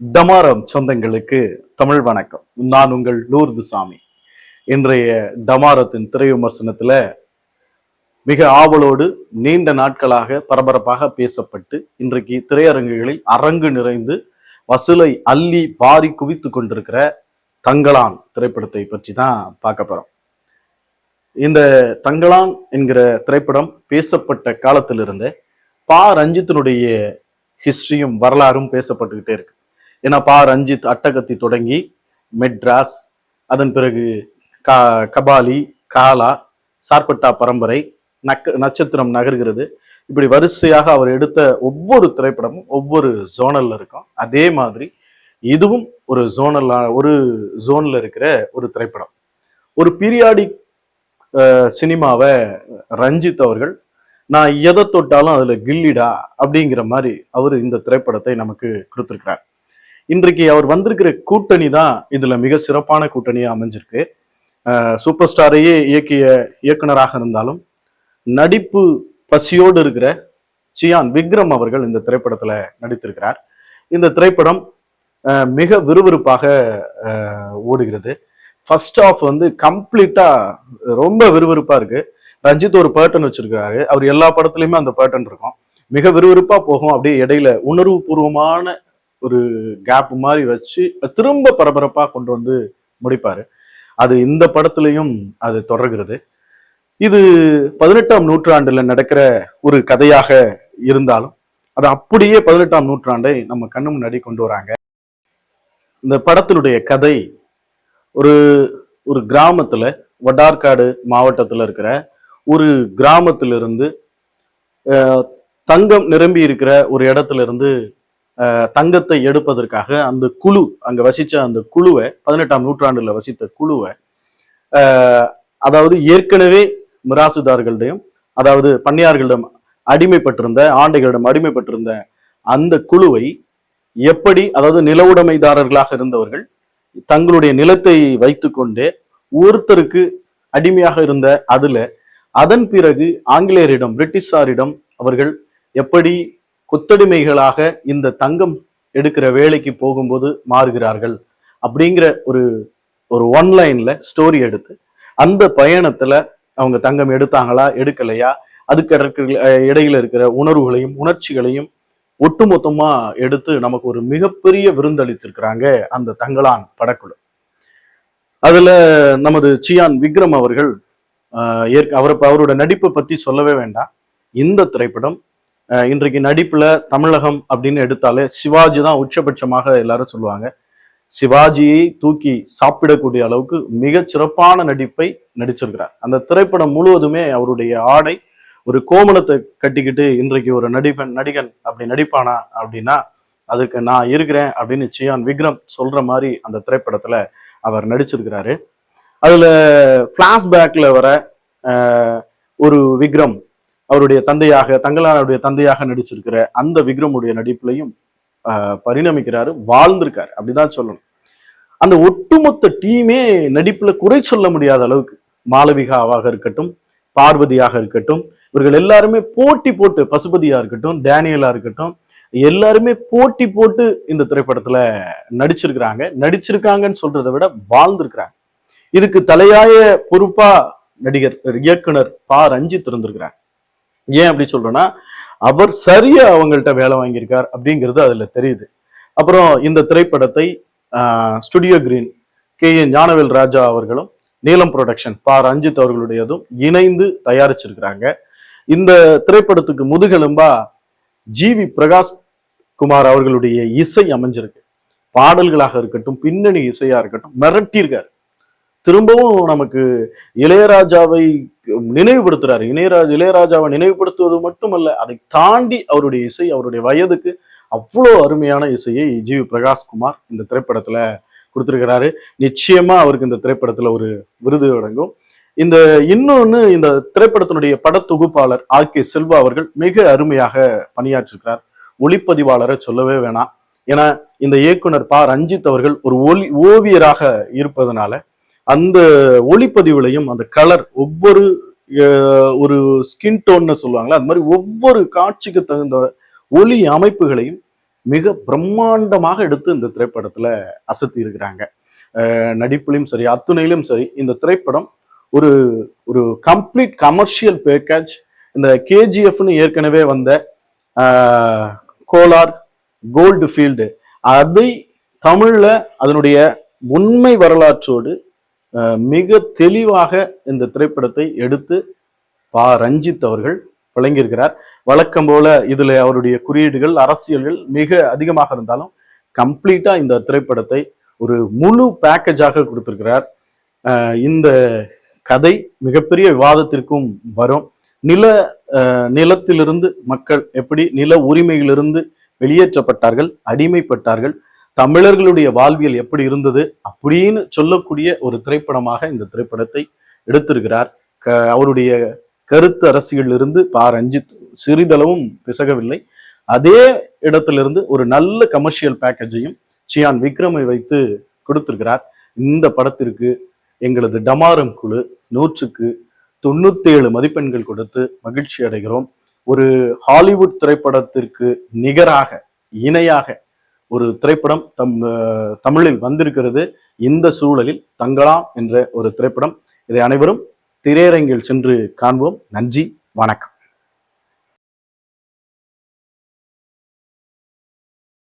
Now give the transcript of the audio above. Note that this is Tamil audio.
டமாரம் சொந்தங்களுக்கு தமிழ் வணக்கம். நான் உங்கள் லூர்து சாமி இன்றைய டமாரத்தின் திரை விமர்சனத்துல மிக ஆவலோடு நீண்ட நாட்களாக பரபரப்பாக பேசப்பட்டு இன்றைக்கு திரையரங்குகளில் அரங்கு நிறைந்து வசூலை அள்ளி பாரி குவித்து கொண்டிருக்கிற தங்களான் திரைப்படத்தை பற்றி தான் பார்க்க போறோம். இந்த தங்களான் என்கிற திரைப்படம் பேசப்பட்ட காலத்திலிருந்தே பா. ரஞ்சித்தினுடைய ஹிஸ்டரியும் வரலாறும் பேசப்பட்டுக்கிட்டே இருக்கு. ஏன்னா பா ரஞ்சித் அட்டகத்தி தொடங்கி மெட்ராஸ் அதன் பிறகு கா கபாலி காலா சார்பட்டா பரம்பரை நக்க நட்சத்திரம் நகர்கிறது. இப்படி வரிசையாக அவர் எடுத்த ஒவ்வொரு திரைப்படமும் ஒவ்வொரு ஜோனல்ல இருக்கும். அதே மாதிரி இதுவும் ஒரு ஜோனல் ஒரு ஜோன்ல இருக்கிற ஒரு திரைப்படம். ஒரு பீரியாடிக் சினிமாவை ரஞ்சித் அவர்கள் நான் எதை தொட்டாலும் அதுல கில்லிடா அப்படிங்கிற மாதிரி அவர் இந்த திரைப்படத்தை நமக்கு கொடுத்துருக்கிறார். இன்றைக்கு அவர் வந்திருக்கிற கூட்டணி தான் இதுல மிக சிறப்பான கூட்டணியா அமைஞ்சிருக்கு. சூப்பர் ஸ்டாரையே இயக்கிய இயக்குனராக இருந்தாலும் நடிப்பு பசியோடு இருக்கிற சியான் விக்ரம் அவர்கள் இந்த திரைப்படத்துல நடித்திருக்கிறார். இந்த திரைப்படம் மிக விறுவிறுப்பாக ஓடுகிறது. ஃபர்ஸ்ட் ஆஃப் வந்து கம்ப்ளீட்டா ரொம்ப விறுவிறுப்பா இருக்கு. ரஞ்சித் ஒரு பேட்டர்ன் வச்சிருக்காரு. அவர் எல்லா படத்துலயுமே அந்த பேட்டர்ன் இருக்கும். மிக விறுவிறுப்பா போகும். அப்படியே இடையில உணர்வு பூர்வமான ஒரு கேப் மாதிரி வச்சு திரும்ப பரபரப்பா கொண்டு வந்து முடிப்பாரு. அது இந்த படத்துலயும் அது தொடர்கிறது. இது பதினெட்டாம் நூற்றாண்டுல நடக்கிற ஒரு கதையாக இருந்தாலும் அது அப்படியே பதினெட்டாம் நூற்றாண்டை நம்ம கண்ணு முன்னாடி கொண்டு வராங்க. இந்த படத்தினுடைய கதை ஒரு ஒரு கிராமத்துல வடார்காடு மாவட்டத்தில் இருக்கிற ஒரு கிராமத்திலிருந்து தங்கம் நிரம்பி இருக்கிற ஒரு இடத்துல இருந்து தங்கத்தை எடுப்பதற்காக அந்த குழு அங்க வசித்த அந்த குழுவை பதினெட்டாம் நூற்றாண்டுல வசித்த குழுவை அதாவது ஏற்கனவே மிராசுதார்களிடம் அதாவது பன்னியார்களிடம் அடிமைப்பட்டிருந்த ஆண்டைகளிடம் அடிமைப்பட்டிருந்த அந்த குழுவை எப்படி அதாவது நில உடைமைதாரர்களாக இருந்தவர்கள் தங்களுடைய நிலத்தை வைத்துக்கொண்டு ஒருத்தருக்கு அடிமையாக இருந்த அதுல அதன் பிறகு ஆங்கிலேயரிடம் பிரிட்டிஷாரிடம் அவர்கள் எப்படி கொத்தடிமைகளாக இந்த தங்கம் எடுக்கிற வேலைக்கு போகும்போது மாறுகிறார்கள் அப்படிங்கிற ஒரு ஒரு ஒன் லைன்ல ஸ்டோரி எடுத்து அந்த பயணத்துல அவங்க தங்கம் எடுத்தாங்களா எடுக்கலையா அதுக்கு இடையில இருக்கிற உணர்வுகளையும் உணர்ச்சிகளையும் ஒட்டுமொத்தமா எடுத்து நமக்கு ஒரு மிகப்பெரிய விருந்தளித்திருக்கிறாங்க அந்த தங்களான் படக்குழு. அதுல நமது சியான் விக்ரம் அவர்கள் ஆஹ் ஏற்க அவர் அவரோட நடிப்பை பத்தி சொல்லவே வேண்டாம். இந்த திரைப்படம் இன்றைக்கு நடிப்புல தமிழகம் அப்படின்னு எடுத்தாலே சிவாஜி தான் உச்சபட்சமாக எல்லாரும் சொல்லுவாங்க. சிவாஜியை தூக்கி சாப்பிடக்கூடிய அளவுக்கு மிக சிறப்பான நடிப்பை நடிச்சிருக்கிறார். அந்த திரைப்படம் முழுவதுமே அவருடைய ஆடை ஒரு கோமணத்தை கட்டிக்கிட்டு இன்றைக்கு ஒரு நடிகன் நடிகன் அப்படி நடிப்பானா அப்படின்னா அதுக்கு நான் இருக்கிறேன் அப்படின்னு சியான் விக்ரம் சொல்ற மாதிரி அந்த திரைப்படத்துல அவர் நடிச்சிருக்கிறாரு. அதுல பிளாஷ்பேக்ல வர ஒரு விக்ரம் அவருடைய தந்தையாக தங்கலானுடைய தந்தையாக நடிச்சிருக்கிற அந்த விக்ரமுடைய நடிப்புலையும் பரிணமிக்கிறாரு வாழ்ந்திருக்காரு. அப்படிதான் சொல்லணும். அந்த ஒட்டுமொத்த டீமே நடிப்புல குறை சொல்ல முடியாத அளவுக்கு மாளவிகாவாக இருக்கட்டும் பார்வதியாக இருக்கட்டும் இவர்கள் எல்லாருமே போட்டி போட்டு பசுபதியா இருக்கட்டும் டேனியலா இருக்கட்டும் எல்லாருமே போட்டி போட்டு இந்த திரைப்படத்துல நடிச்சிருக்கிறாங்க. நடிச்சிருக்காங்கன்னு சொல்றதை விட வாழ்ந்திருக்கிறாங்க. இதுக்கு தலையாய பொறுப்பா நடிகர் இயக்குனர் பா. ரஞ்சித் இருந்திருக்கிறார். ஏன் அப்படி சொல்றேன்னா அவர் சரியா அவங்கள்ட்ட வேலை வாங்கியிருக்கார் அப்படிங்கிறது அதுல தெரியுது. அப்புறம் இந்த திரைப்படத்தை Studio Green K. N. Gnanavel Raja அவர்களும் நீலம் புரொடக்ஷன் பா. ரஞ்சித் அவர்களுடையதும் இணைந்து தயாரிச்சிருக்கிறாங்க. இந்த திரைப்படத்துக்கு முதுகெலும்பா ஜிவி பிரகாஷ் குமார் அவர்களுடைய இசை அமைஞ்சிருக்கு. பாடல்களாக இருக்கட்டும் பின்னணி இசையா இருக்கட்டும் மிரட்டியிருக்காரு. திரும்பவும் நமக்கு இளையராஜாவை நினைவுபடுத்துறாரு. இளையராஜ இளையராஜாவை நினைவுபடுத்துவது மட்டுமல்ல அதை தாண்டி அவருடைய இசை அவருடைய வயதுக்கு அவ்வளோ அருமையான இசையை ஜிவி பிரகாஷ் குமார் இந்த திரைப்படத்துல கொடுத்துருக்கிறாரு. நிச்சயமா அவருக்கு இந்த திரைப்படத்துல ஒரு விருது வழங்கும். இந்த இன்னொன்னு இந்த திரைப்படத்தினுடைய படத்தொகுப்பாளர் ஆர். கே. செல்வா அவர்கள் மிக அருமையாக பணியாற்றிருக்கிறார். ஒளிப்பதிவாளரை சொல்லவே வேணாம். ஏன்னா இந்த இயக்குனர் பா. ரஞ்சித் அவர்கள் ஒரு ஒளி ஓவியராக இருப்பதனால அந்த ஒளிப்பதிவுலையும் அந்த கலர் ஒவ்வொரு ஒரு ஸ்கின் டோன்னு சொல்லுவாங்களா அது மாதிரி ஒவ்வொரு காட்சிக்கு தகுந்த ஒளி அமைப்புகளையும் மிக பிரம்மாண்டமாக எடுத்து இந்த திரைப்படத்துல அசத்தி இருக்கிறாங்க. நடிப்புலையும் சரி அத்துணையிலும் சரி இந்த திரைப்படம் ஒரு ஒரு கம்ப்ளீட் கமர்ஷியல் பேக்கேஜ் இந்த கேஜிஎஃப்னு ஏற்கனவே வந்த கோலார் கோல்டு ஃபீல்டு அதை தமிழில் அதனுடைய உண்மை வரலாற்றோடு மிக தெளிவாக இந்த திரைப்படத்தை எடுத்து பா ரஞ்சித் அவர்கள் வழங்கியிருக்கிறார். வழக்கம் போல இதுல அவருடைய குறியீடுகள் அரசியல்கள் மிக அதிகமாக இருந்தாலும் கம்ப்ளீட்டா இந்த திரைப்படத்தை ஒரு முழு பேக்கேஜாக கொடுத்திருக்கிறார். இந்த கதை மிகப்பெரிய விவாதத்திற்கும் வரும். நில நிலத்திலிருந்து மக்கள் எப்படி நில உரிமையிலிருந்து வெளியேற்றப்பட்டார்கள் அடிமைப்பட்டார்கள் தமிழர்களுடைய வாழ்வியல் எப்படி இருந்தது அப்படின்னு சொல்லக்கூடிய ஒரு திரைப்படமாக இந்த திரைப்படத்தை எடுத்திருக்கிறார். க- அவருடைய கருத்து அரசியலிருந்து பா ரஞ்சித் சிறிதளவும் பிசகவில்லை. அதே இடத்திலிருந்து ஒரு நல்ல கமர்ஷியல் பேக்கேஜையும் சியான் விக்ரமை வைத்து கொடுத்திருக்கிறார். இந்த படத்திற்கு எங்களது டமாரம் குழு நூற்றுக்கு தொண்ணூத்தேழு மதிப்பெண்கள் கொடுத்து மகிழ்ச்சி அடைகிறோம். ஒரு ஹாலிவுட் திரைப்படத்திற்கு நிகராக இணையாக ஒரு திரைப்படம் தம் தமிழில் வந்திருக்கிறது இந்த சூழலில் தங்கலாம் என்ற ஒரு திரைப்படம். இதை அனைவரும் திரையரங்கில் சென்று காண்போம். நன்றி வணக்கம்.